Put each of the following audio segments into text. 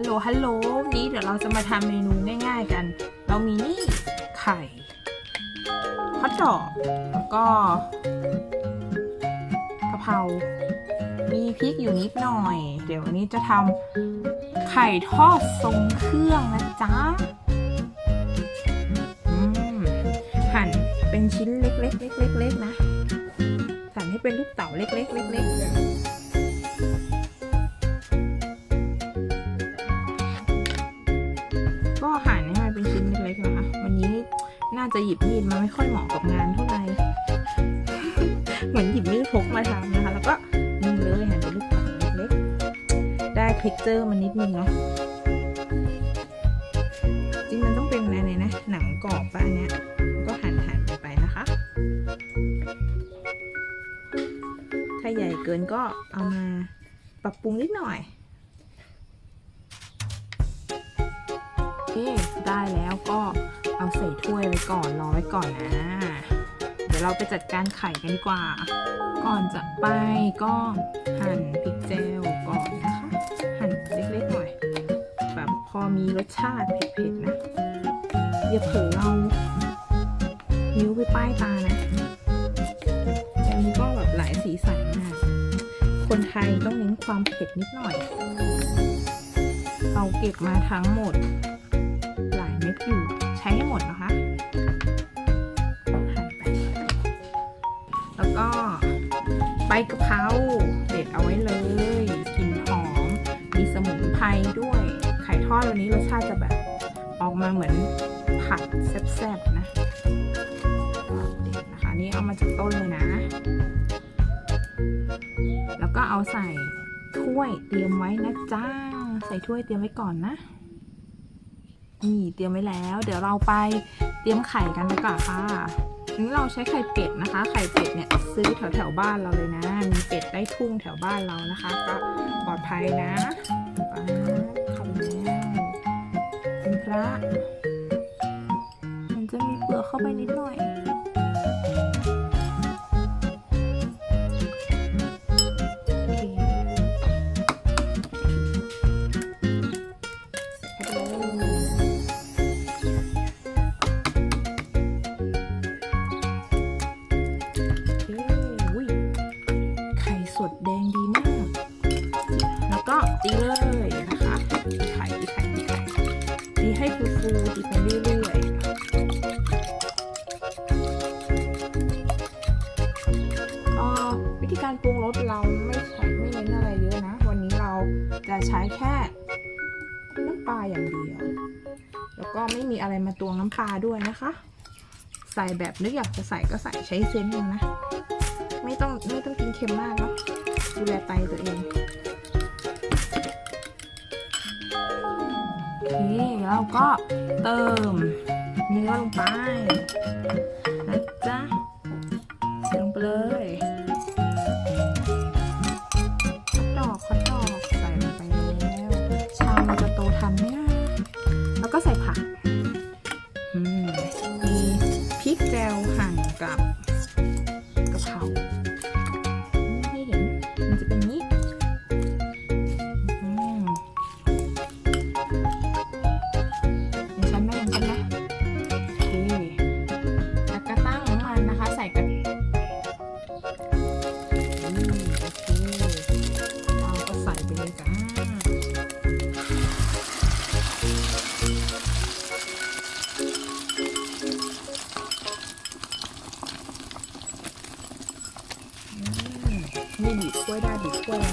ฮัลโหล ฮัลโหลวันนี้เดี๋ยวเราจะมาทำเมนูง่าย ๆกัน เรามีนี่ไข่ฮอทดอกแล้วก็กะเพรา มีพริกอยู่นิดหน่อย เดี๋ยววันนี้จะทำไข่ทอดทรงเครื่องนะจ๊ะหั่นเป็นชิ้นเล็กๆเล็กๆๆๆนะ หั่นให้เป็นลูกเต๋าเล็กๆเล็กๆ จะหยิบมีดมาไม่ค่อยเหมาะกับงานเท่าไหร่ เหมือนหยิบมีดพกมาทำนะคะ แล้วก็นี่เลยหั่นเป็นลูกเต๋าเล็กๆได้เท็กเจอร์มันนิดนึงเนาะ จริงมันต้องเป็นอะไรนะ หนังกรอบป่ะอันเนี้ย ก็หั่นหั่นๆไปนะคะ ถ้าใหญ่เกินก็เอามาปรับปรุงนิดหน่อย เค ได้แล้วก็เอาใส่ถ้วยไว้ก่อนรอไว้ก่อนนะ เดี๋ยวเราไปจัดการไข่กันดีกว่า ก่อนจะไปก็หั่นพริกเจลก่อนนะคะ หั่นเล็กๆหน่อย แบบพอมีรสชาติเผ็ดๆนะ อย่าเผลอเอานิ้วไปป้ายตานะอันนี้ก็แบบหลายสีสันมาก คนไทยต้องเน้นความเผ็ดนิดหน่อย เราเก็บมาทั้งหมด ม็ดอยู่ใช้ให้หมดนะคะแล้วก็ใบกะเพราเด็ดเอาไว้เลยกลิ่นหอม มีสมุนไพรด้วย ไข่ทอดวันนี้รสชาติจะแบบออกมาเหมือนผัดแซ่บๆนะเด็ดนะคะนี่เอามาจากต้นเลยนะ แล้วก็เอาใส่ถ้วยเตรียมไว้นะจ้า ใส่ถ้วยเตรียมไว้ก่อนนะ นี่เตรียมไว้แล้ว เดี๋ยวเราไปเตรียมไข่กันดีกว่าค่ะนี้เราใช้ไข่เป็ดนะคะ ไข่เป็ดเนี่ยซื้อแถวแถวบ้านเราเลยนะ มีเป็ดได้ทุ่งแถวบ้านเรานะคะ ก็ปลอดภัยนะป๊าบเข้าไปแล้วเป็นพระ มันจะมีเปลือกเข้าไปนิดหน่อย ให้ฟูๆตีไปเรื่อยๆเอ่อวิธีการปรุงรสเราไม่ใช้ไม่เน้นอะไรเยอะนะ วันนี้เราจะใช้แค่น้ำปลาอย่างเดียว แล้วก็ไม่มีอะไรมาตวงน้ำปลาด้วยนะคะ ใส่แบบนึกอยากจะใส่ก็ใส่ใช้เซนส์เองนะ ไม่ต้องไม่ต้องกินเค็มมากเนาะดูแลไตตัวเอง เคแล้วก็เติมเนื้อลงไปนะจ๊ะใส่ลงไปเลย นี่บีบกล้วยได้บีบกล้วย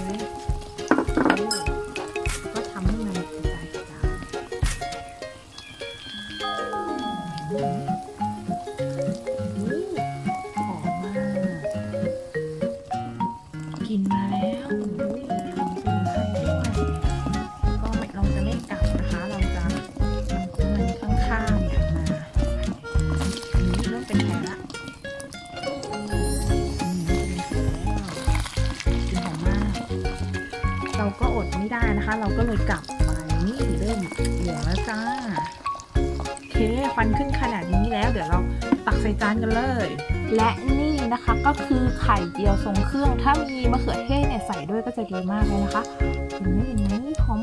ได้นะคะ เราก็เลยกลับไปนี่เริ่มหลืแล้วจ้าโอเคควันขึ้นขนาดนี้แล้ว เดี๋ยวเราตักใส่จานกันเลย และนี่นะคะก็คือไข่เจียวทรงเครื่อง ถ้ามีมะเขือเทศเนี่ยใส่ด้วยก็จะดีมากเลยนะคะเห็นไหมเห็นไหมหอม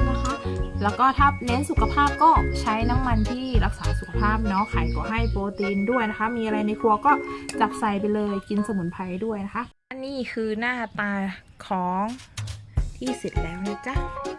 ๆนะคะ แล้วก็ถ้าเน้นสุขภาพก็ใช้น้ำมันที่รักษาสุขภาพเนาะไข่ก็ให้โปรตีนด้วยนะคะ มีอะไรในครัวก็จับใส่ไปเลยกินสมุนไพรด้วยนะคะนี่คือหน้าตาของ ที่เสร็จแล้วนะจ๊ะ